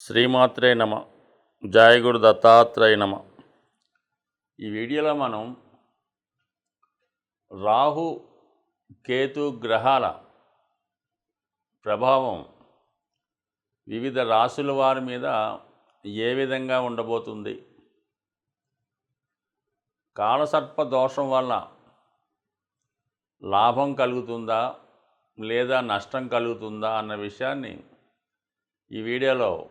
శ్రీమాత్రే నమ. జాయగుడు దత్తాత్రేయ నమ. ఈ వీడియోలో మనం రాహు కేతు గ్రహాల ప్రభావం వివిధ రాశుల వారి మీద ఏ విధంగా ఉండబోతుంది? కాలసర్ప దోషం వల్ల లాభం కలుగుతుందా? లేదా నష్టం కలుగుతుందా? అన్న విషయాన్ని ఈ వీడియోలో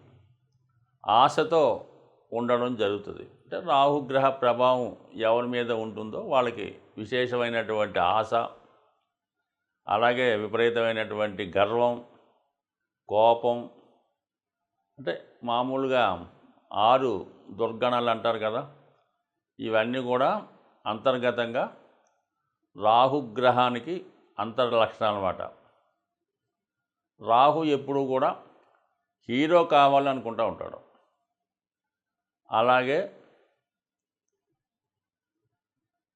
ఆశతో ఉండడం జరుగుతుంది. అంటే రాహుగ్రహ ప్రభావం ఎవరి మీద ఉంటుందో వాళ్ళకి విశేషమైనటువంటి ఆశ అలాగే విపరీతమైనటువంటి గర్వం కోపం. అంటే మామూలుగా ఆరు దుర్గణాలు అంటారు కదా ఇవన్నీ కూడా అంతర్గతంగా రాహుగ్రహానికి అంతర్లక్షణాలు అన్నమాట రాహు ఎప్పుడు కూడా హీరో కావాలనుకుంటూ ఉంటాడు. అలాగే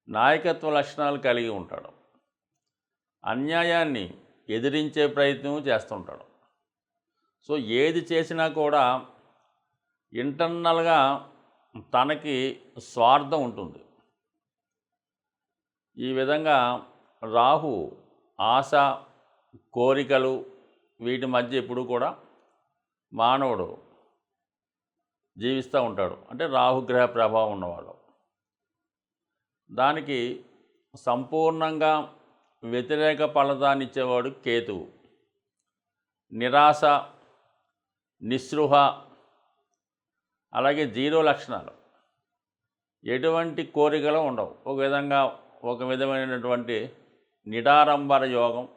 నాయకత్వ లక్షణాలు కలిగి ఉంటాడు. అన్యాయాన్ని ఎదిరించే ప్రయత్నం చేస్తుంటాడు. సో ఏది చేసినా కూడా ఇంటర్నల్గా తనకి స్వార్థం ఉంటుంది. ఈ విధంగా రాహు ఆశ కోరికలు వీటి మధ్య ఎప్పుడు కూడా మానవుడు జీవిస్తూ ఉంటాడు. అంటే రాహుగ్రహ ప్రభావం ఉన్నవాడు. దానికి సంపూర్ణంగా వ్యతిరేక ఫలితాన్ని ఇచ్చేవాడు కేతువు. నిరాశ నిస్పృహ అలాగే జీరో లక్షణాలు. ఎటువంటి కోరికలు ఉండవు. ఒక విధంగా ఒక విధమైనటువంటి నిడారంబర యోగం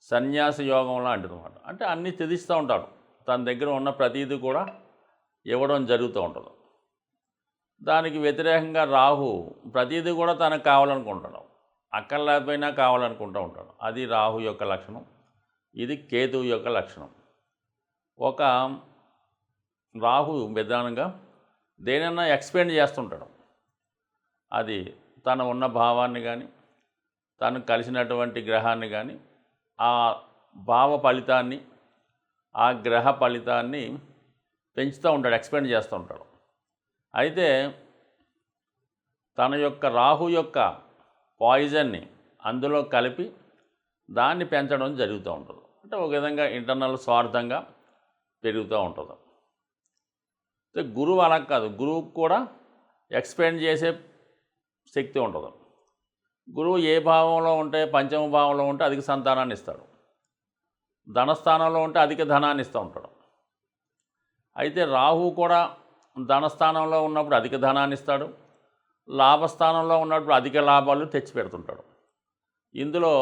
సన్యాస యోగం లాంటిది అనమాట అంటే అన్నీ త్యజిస్తూ ఉంటాడు. తన దగ్గర ఉన్న ప్రతీది కూడా ఇవ్వడం జరుగుతూ ఉంటుంది. దానికి వ్యతిరేకంగా రాహు ప్రతిదీ కూడా తనకు కావాలనుకుంటాడు. అక్కడ లేకపోయినా కావాలనుకుంటూ ఉంటాడు. అది రాహు యొక్క లక్షణం. ఇది కేతువు యొక్క లక్షణం. ఒక రాహు విధానంగా దేనైనా ఎక్స్పెండ్ చేస్తుంటాడు. అది తన ఉన్న భావాన్ని కానీ తను కలిసినటువంటి గ్రహాన్ని కానీ ఆ భావ ఫలితాన్ని ఆ గ్రహ ఫలితాన్ని పెంచుతూ ఉంటాడు ఎక్స్పెండ్ చేస్తూ ఉంటాడు. అయితే తన యొక్క రాహు యొక్క పాయిజన్ని అందులో కలిపి దాన్ని పెంచడం జరుగుతూ ఉంటుంది. అంటే ఒక విధంగా ఇంటర్నల్ స్వార్థంగా పెరుగుతూ ఉంటుంది. అయితే గురువు అలా కాదు గురువుకు కూడా ఎక్స్పెండ్ చేసే శక్తి ఉంటుంది. గురువు ఏ భావంలో ఉంటే పంచమ భావంలో ఉంటే అధిక సంతానాన్ని ఇస్తాడు. ధనస్థానంలో ఉంటే అధిక ధనాన్ని ఇస్తూ ఉంటాడు. అయితే రాహు కూడా ధనస్థానంలో ఉన్నప్పుడు అధిక ధనాన్ని ఇస్తాడు. లాభస్థానంలో ఉన్నప్పుడు అధిక లాభాలు తెచ్చి పెడుతుంటాడు. ఇందులో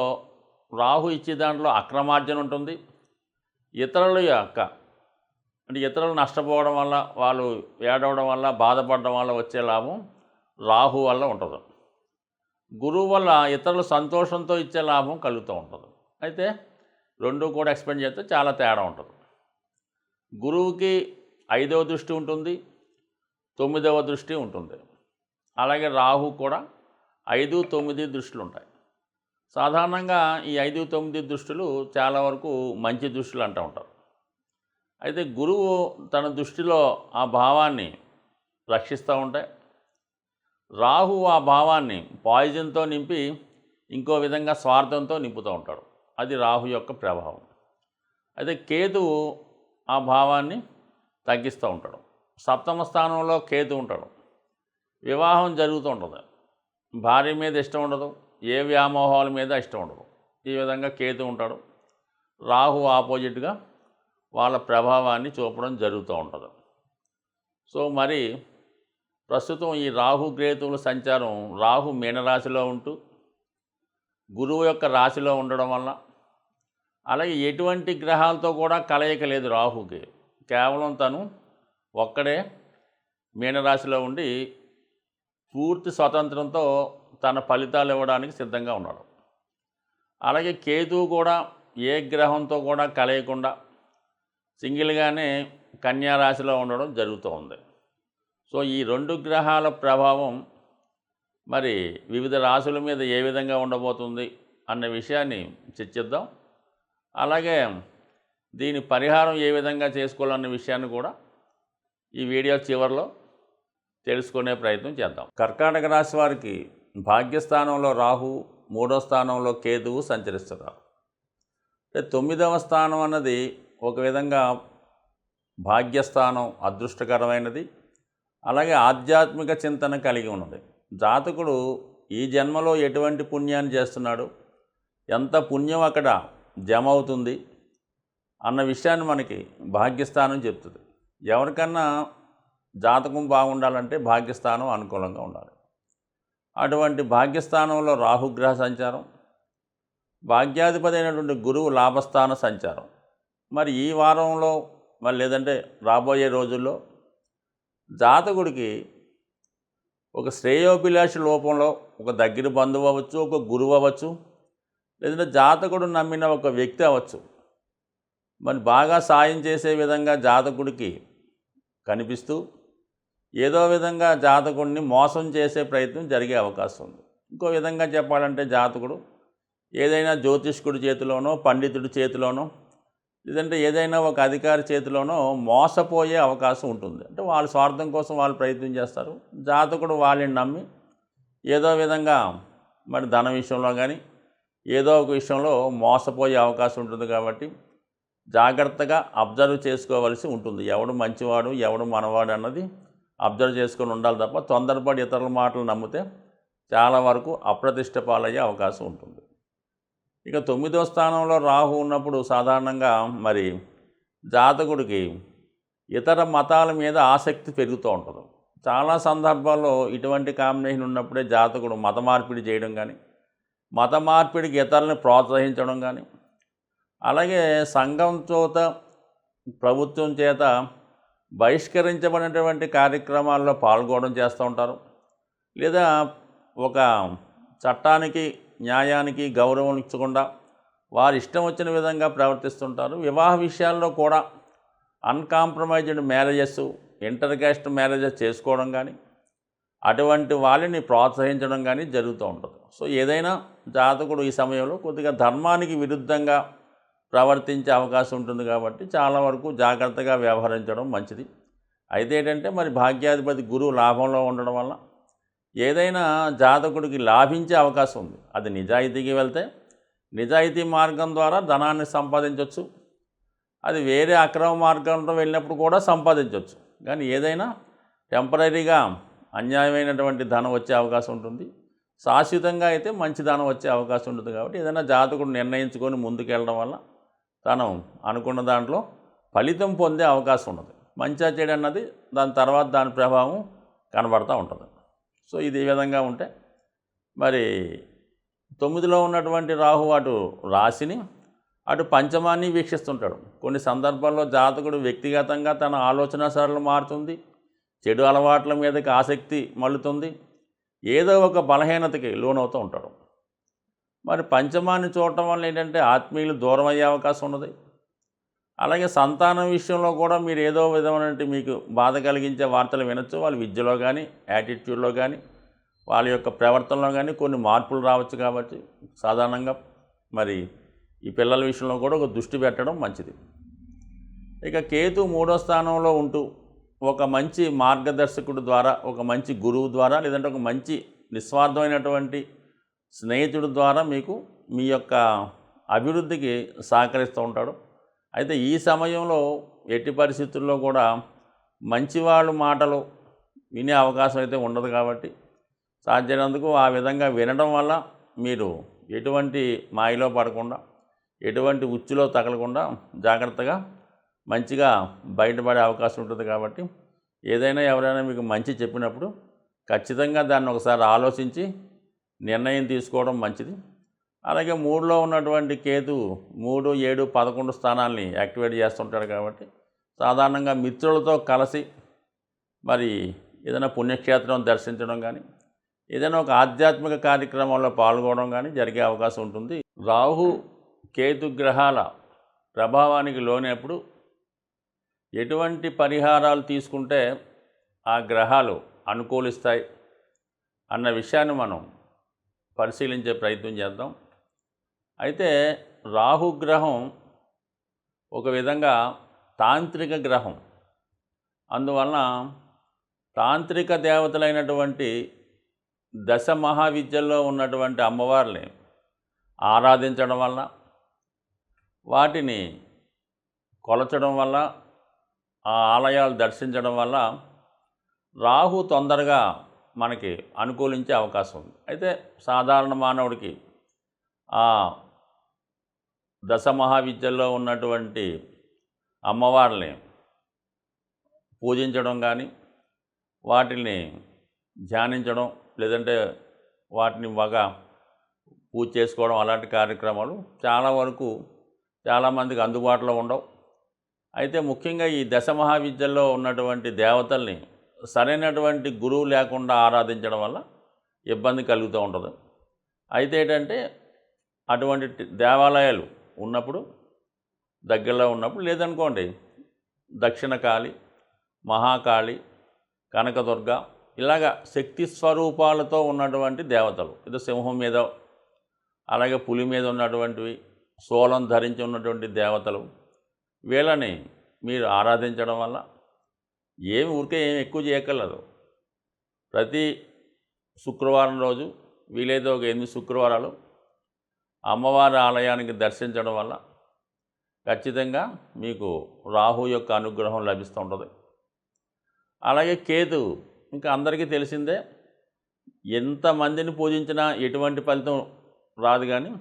రాహు ఇచ్చే దాంట్లో అక్రమార్జన ఉంటుంది. ఇతరుల యొక్క అంటే ఇతరులు నష్టపోవడం వల్ల వాళ్ళు ఏడవడం వల్ల బాధపడడం వల్ల వచ్చే లాభం రాహు వల్ల ఉంటుంది. గురువు వల్ల ఇతరులు సంతోషంతో ఇచ్చే లాభం కలుగుతూ ఉంటుంది. అయితే రెండు కూడా ఎక్స్పెండ్ చేస్తే చాలా తేడా ఉంటుంది. గురువుకి ఐదవ దృష్టి ఉంటుంది తొమ్మిదవ దృష్టి ఉంటుంది. అలాగే రాహు కూడా ఐదు తొమ్మిది దృష్టిలు ఉంటాయి. సాధారణంగా ఈ ఐదు తొమ్మిది దృష్టిలు చాలా వరకు మంచి దృష్టిలు అంటూ ఉంటారు. అయితే గురువు తన దృష్టిలో ఆ భావాన్ని రక్షిస్తూ ఉంటాయి రాహు ఆ భావాన్ని పాయిజన్తో నింపి ఇంకో విధంగా స్వార్థంతో నింపుతూ ఉంటాడు. అది రాహు యొక్క ప్రభావం. అయితే కేతువు ఆ భావాన్ని తగ్గిస్తూ ఉంటాడు. సప్తమ స్థానంలో కేతు ఉంటాడు. వివాహం జరుగుతూ ఉంటుంది భార్య మీద ఇష్టం ఉండదు. ఏ వ్యామోహాల మీద ఇష్టం ఉండదు. ఈ విధంగా కేతు ఉంటాడు. రాహు ఆపోజిట్గా వాళ్ళ ప్రభావాన్ని చూపడం జరుగుతూ ఉంటుంది. సో మరి ప్రస్తుతం ఈ రాహు గ్రేతువుల సంచారం రాహు మీనరాశిలో ఉంటూ గురువు యొక్క రాశిలో ఉండడం వల్ల అలాగే ఎటువంటి గ్రహాలతో కూడా కలయిక లేదు రాహుకి. కేవలం తను ఒక్కడే మీనరాశిలో ఉండి పూర్తి స్వతంత్రంతో తన ఫలితాలు ఇవ్వడానికి సిద్ధంగా ఉన్నాడు. అలాగే కేతువు కూడా ఏ గ్రహంతో కూడా కలయకుండా సింగిల్గానే కన్యా రాశిలో ఉండడం జరుగుతూ ఉంది. సో ఈ రెండు గ్రహాల ప్రభావం మరి వివిధ రాశుల మీద ఏ విధంగా ఉండబోతుంది అన్న విషయాన్ని చర్చిద్దాం. అలాగే దీని పరిహారం ఏ విధంగా చేసుకోవాలన్న విషయాన్ని కూడా ఈ వీడియో చివరిలో తెలుసుకునే ప్రయత్నం చేద్దాం. కర్కాటక రాశి వారికి భాగ్యస్థానంలో రాహు మూడో స్థానంలో కేతువు సంచరిస్తున్నారు. అంటే తొమ్మిదవ స్థానం అన్నది ఒక విధంగా భాగ్యస్థానం అదృష్టకరమైనది. అలాగే ఆధ్యాత్మిక చింతన కలిగి ఉన్నది. జాతకుడు ఈ జన్మలో ఎటువంటి పుణ్యాన్ని చేస్తున్నాడు? ఎంత పుణ్యం అక్కడ జమ అవుతుంది? అన్న విషయాన్ని మనకి భాగ్యస్థానం చెప్తుంది. ఎవరికన్నా జాతకం బాగుండాలంటే భాగ్యస్థానం అనుకూలంగా ఉండాలి. అటువంటి భాగ్యస్థానంలో రాహుగ్రహ సంచారం భాగ్యాధిపతి అయినటువంటి గురువు లాభస్థాన సంచారం. మరి ఈ వారంలో మరి లేదంటే రాబోయే రోజుల్లో జాతకుడికి ఒక శ్రేయోభిలాష లోపంలో ఒక దగ్గర బంధువు అవ్వచ్చు ఒక గురువు అవ్వచ్చు లేదంటే జాతకుడు నమ్మిన ఒక వ్యక్తి అవ్వచ్చు. మరి బాగా సాయం చేసే విధంగా జాతకుడికి కనిపిస్తూ ఏదో విధంగా జాతకుడిని మోసం చేసే ప్రయత్నం జరిగే అవకాశం ఉంది. ఇంకో విధంగా చెప్పాలంటే జాతకుడు ఏదైనా జ్యోతిష్కుడి చేతిలోనో పండితుడి చేతిలోనో లేదంటే ఏదైనా ఒక అధికారి చేతిలోనో మోసపోయే అవకాశం ఉంటుంది. అంటే వాళ్ళ స్వార్థం కోసం వాళ్ళు ప్రయత్నం చేస్తారు. జాతకుడు వాళ్ళని నమ్మి ఏదో విధంగా మరి ధన విషయంలో కానీ ఏదో ఒక విషయంలో మోసపోయే అవకాశం ఉంటుంది కాబట్టి జాగ్రత్తగా అబ్జర్వ్ చేసుకోవలసి ఉంటుంది. ఎవడు మంచివాడు ఎవడు మనవాడు అన్నది అబ్జర్వ్ చేసుకొని ఉండాలి తప్ప తొందరపడి ఇతరుల మాటలు నమ్మితే చాలా వరకు అప్రతిష్ట పాలయ్యే అవకాశం ఉంటుంది. ఇక తొమ్మిదో స్థానంలో రాహు ఉన్నప్పుడు సాధారణంగా మరి జాతకుడికి ఇతర మతాల మీద ఆసక్తి పెరుగుతూ ఉంటుంది. చాలా సందర్భాల్లో ఇటువంటి కాంబినేషన్ ఉన్నప్పుడే జాతకుడు మత మార్పిడి చేయడం కానీ మత మార్పిడికి ఇతరులను ప్రోత్సహించడం కానీ అలాగే సంఘం చేత ప్రభుత్వం చేత బహిష్కరించబడినటువంటి కార్యక్రమాల్లో పాల్గొనడం చేస్తూ ఉంటారు. లేదా ఒక చట్టానికి న్యాయానికి గౌరవం ఇచ్చకుండా వారు ఇష్టం వచ్చిన విధంగా ప్రవర్తిస్తుంటారు వివాహ విషయాల్లో కూడా అన్కాంప్రమైజ్డ్ మ్యారేజెస్ ఇంటర్కాస్ట్ మ్యారేజెస్ చేసుకోవడం కానీ అటువంటి వాళ్ళని ప్రోత్సహించడం కానీ జరుగుతూ ఉంటుంది. సో ఏదైనా జాతకుడు ఈ సమయంలో కొద్దిగా ధర్మానికి విరుద్ధంగా ప్రవర్తించే అవకాశం ఉంటుంది కాబట్టి చాలా వరకు జాగ్రత్తగా వ్యవహరించడం మంచిది. అయితే ఏంటంటే మరి భాగ్యాధిపతి గురువు లాభంలో ఉండడం వల్ల ఏదైనా జాతకుడికి లాభించే అవకాశం ఉంది. అది నిజాయితీకి వెళ్తే నిజాయితీ మార్గం ద్వారా ధనాన్ని సంపాదించవచ్చు అది వేరే అక్రమ మార్గంలో వెళ్ళినప్పుడు కూడా సంపాదించవచ్చు కానీ ఏదైనా టెంపరీగా అన్యాయమైనటువంటి ధనం వచ్చే అవకాశం ఉంటుంది. శాశ్వతంగా అయితే మంచి ధనం వచ్చే అవకాశం ఉంటుంది కాబట్టి ఏదైనా జాతకుడు నిర్ణయించుకొని ముందుకెళ్ళడం వల్ల తను అనుకున్న దాంట్లో ఫలితం పొందే అవకాశం ఉన్నది. మంచి చెడు అన్నది దాని తర్వాత దాని ప్రభావం కనబడతా ఉంటుంది. సో ఇది ఈ విధంగా ఉంటే మరి తొమ్మిదిలో ఉన్నటువంటి రాహు అటు రాశిని అటు పంచమాన్ని వీక్షిస్తుంటాడు. కొన్ని సందర్భాల్లో జాతకుడు వ్యక్తిగతంగా తన ఆలోచన సరళి మారుతుంది చెడు అలవాట్ల మీదకి ఆసక్తి మళ్ళుతుంది ఏదో ఒక బలహీనతకి లోనవుతూ ఉంటాడు. మరి పంచమాన్ని చూడటం వల్ల ఏంటంటే ఆత్మీయులు దూరం అయ్యే అవకాశం ఉన్నది. అలాగే సంతానం విషయంలో కూడా మీరు ఏదో విధమైన మీకు బాధ కలిగించే వార్తలు వినొచ్చు. వాళ్ళ విద్యలో కానీ యాటిట్యూడ్లో కానీ వాళ్ళ యొక్క ప్రవర్తనలో కానీ కొన్ని మార్పులు రావచ్చు కాబట్టి సాధారణంగా మరి ఈ పిల్లల విషయంలో కూడా ఒక దృష్టి పెట్టడం మంచిది. ఇక కేతు మూడో స్థానంలో ఉంటూ ఒక మంచి మార్గదర్శకుడు ద్వారా ఒక మంచి గురువు ద్వారా లేదంటే ఒక మంచి నిస్వార్థమైనటువంటి స్నేహితుడి ద్వారా మీకు మీ యొక్క అభివృద్ధికి సహకరిస్తూ ఉంటాడు. అయితే ఈ సమయంలో ఎట్టి పరిస్థితుల్లో కూడా మంచివాళ్ళు మాటలు వినే అవకాశం అయితే ఉండదు కాబట్టి సాధ్యమైనందుకు ఆ విధంగా వినడం వల్ల మీరు ఎటువంటి మాయలో పడకుండా ఎటువంటి ఉచ్చులో తగలకుండా జాగ్రత్తగా మంచిగా బయటపడే అవకాశం ఉంటుంది కాబట్టి ఏదైనా ఎవరైనా మీకు మంచి చెప్పినప్పుడు ఖచ్చితంగా దాన్ని ఒకసారి ఆలోచించి నిర్ణయం తీసుకోవడం మంచిది. అలాగే మూడులో ఉన్నటువంటి కేతు మూడు ఏడు పదకొండు స్థానాల్ని యాక్టివేట్ చేస్తుంటాడు కాబట్టి సాధారణంగా మిత్రులతో కలిసి మరి ఏదైనా పుణ్యక్షేత్రం దర్శించడం కానీ ఏదైనా ఒక ఆధ్యాత్మిక కార్యక్రమంలో పాల్గొనడం కానీ జరిగే అవకాశం ఉంటుంది. రాహు కేతు గ్రహాల ప్రభావానికి లోనేప్పుడు ఎటువంటి పరిహారాలు తీసుకుంటే ఆ గ్రహాలు అనుకూలిస్తాయి అన్న విషయాన్ని మనం పరిశీలించే ప్రయత్నం చేద్దాం. అయితే రాహుగ్రహం ఒక విధంగా తాంత్రిక గ్రహం. అందువలన తాంత్రిక దేవతలైనటువంటి దశ మహావిద్యల్లో ఉన్నటువంటి అమ్మవారిని ఆరాధించడం వల్ల వాటిని కొలచడం వల్ల ఆ ఆలయాలు దర్శించడం వల్ల రాహు తొందరగా మనకి అనుకూలించే అవకాశం ఉంది. అయితే సాధారణ మానవుడికి ఆ దశ మహావిద్యల్లో ఉన్నటువంటి అమ్మవారిని పూజించడం కానీ వాటిని ధ్యానించడం లేదంటే వాటిని బాగా పూజ చేసుకోవడం అలాంటి కార్యక్రమాలు చాలా వరకు చాలామందికి అందుబాటులో ఉండవు. అయితే ముఖ్యంగా ఈ దశ మహావిద్యల్లో ఉన్నటువంటి దేవతల్ని సరైనటువంటి గురువు లేకుండా ఆరాధించడం వల్ల ఇబ్బంది కలుగుతూ ఉంటుంది. అయితే ఏంటంటే అటువంటి దేవాలయాలు ఉన్నప్పుడు దగ్గరలో ఉన్నప్పుడు లేదనుకోండి దక్షిణ కాళి మహాకాళి కనకదుర్గ ఇలాగ శక్తి స్వరూపాలతో ఉన్నటువంటి దేవతలు. ఇది సింహం మీద అలాగే పులి మీద ఉన్నటువంటివి సోలం ధరించి ఉన్నటువంటి దేవతలు వీళ్ళని మీరు ఆరాధించడం వల్ల ఏమి ఊరికే ఏమి ఎక్కువ చేయక్కర్లేదు. ప్రతి శుక్రవారం రోజు వీలైతే ఒక ఎనిమిది శుక్రవారాలు అమ్మవారి ఆలయానికి దర్శించడం వల్ల ఖచ్చితంగా మీకు రాహు యొక్క అనుగ్రహం లభిస్తూ ఉంటుంది. అలాగే కేతు ఇంకా అందరికీ తెలిసిందే ఎంతమందిని పూజించినా ఎటువంటి ఫలితం రాదు కానీ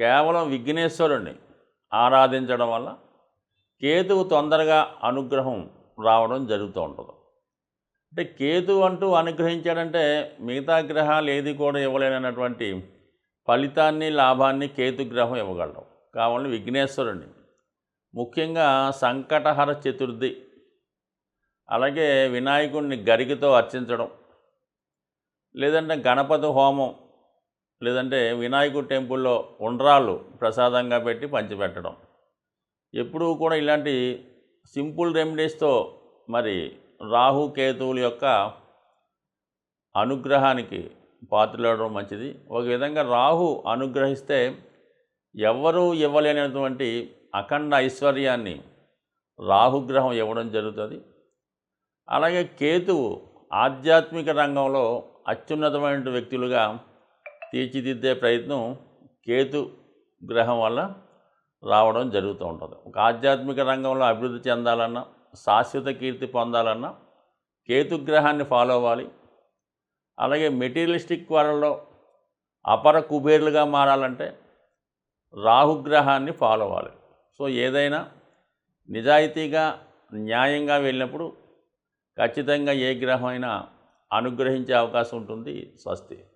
కేవలం విఘ్నేశ్వరుణ్ణి ఆరాధించడం వల్ల కేతువు తొందరగా అనుగ్రహం రావడం జరుగుతూ ఉంటుంది. అంటే కేతు అంటూ అనుగ్రహించాడంటే మిగతా గ్రహాలు ఏది కూడా ఇవ్వలేనటువంటి ఫలితాన్ని లాభాన్ని కేతు గ్రహం ఇవ్వగలడం. కావాలని విఘ్నేశ్వరుని ముఖ్యంగా సంకటహర చతుర్థి. అలాగే వినాయకుడిని గరికతో అర్చించడం. లేదంటే గణపతి హోమం. లేదంటే వినాయకుడి టెంపుల్లో ఉండ్రాళ్ళు ప్రసాదంగా పెట్టి పంచిపెట్టడం. ఎప్పుడూ కూడా ఇలాంటి సింపుల్ రెమెడీస్తో మరి రాహుకేతువుల యొక్క అనుగ్రహానికి పాత్రలవడం మంచిది. ఒక విధంగా రాహు అనుగ్రహిస్తే ఎవ్వరూ ఇవ్వలేనటువంటి అఖండ ఐశ్వర్యాన్ని రాహుగ్రహం ఇవ్వడం జరుగుతుంది. అలాగే కేతువు ఆధ్యాత్మిక రంగంలో అత్యున్నతమైన వ్యక్తులుగా తీర్చిదిద్దే ప్రయత్నం కేతు గ్రహం వల్ల రావడం జరుగుతూ ఉంటుంది. ఒక ఆధ్యాత్మిక రంగంలో అభివృద్ధి చెందాలన్నా శాశ్వత కీర్తి పొందాలన్నా కేతుగ్రహాన్ని ఫాలో అవ్వాలి. అలాగే మెటీరియలిస్టిక్ వరల్డ్లో అపర కుబేర్లుగా మారాలంటే రాహుగ్రహాన్ని ఫాలో అవ్వాలి. సో ఏదైనా నిజాయితీగా న్యాయంగా వెళ్ళినప్పుడు ఖచ్చితంగా ఏ గ్రహం అయినా అనుగ్రహించే అవకాశం ఉంటుంది స్వస్తి.